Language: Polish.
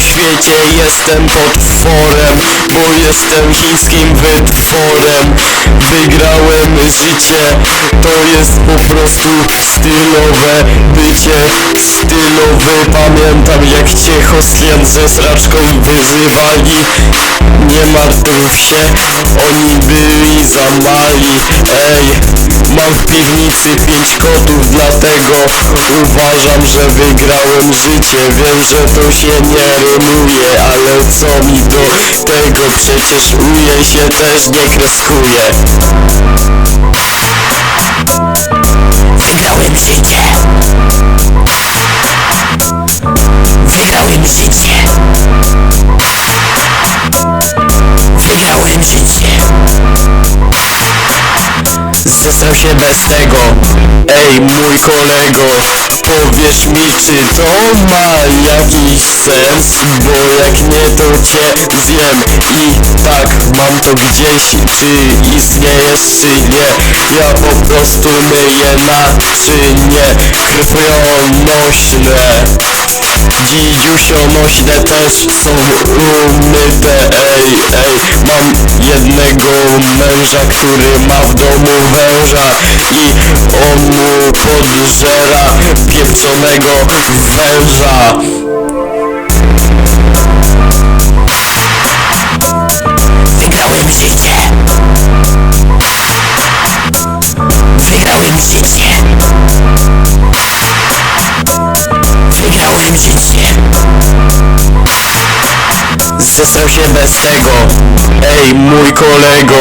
świecie jestem potworem Bo jestem chińskim wytworem. Wygrałem życie To jest po prostu stylowe bycie Stylowy. Pamiętam jak cię Hostlian ze sraczką wyzywali Nie martw się Oni byli za mali. Ej w piwnicy pięć kotów Dlatego uważam, że wygrałem życie. Wiem, że to się nie rymuje Ale co mi do tego? Przecież uje się też nie kreskuje Zesrał się bez tego. Ej mój kolego Powiesz mi czy to ma jakiś sens? Bo jak nie to cię zjem I tak mam to gdzieś Czy istniejesz czy nie. Ja po prostu myję naczynie Krwionośne. Dzidziusionośne też są umyte. Ej, ej Mam jednego męża, który ma w domu węża I on mu podżera pieprzonego węża Wygrałem życie. Wygrałem życie. Wygrałem życie. Zesrał się bez tego Ej mój kolego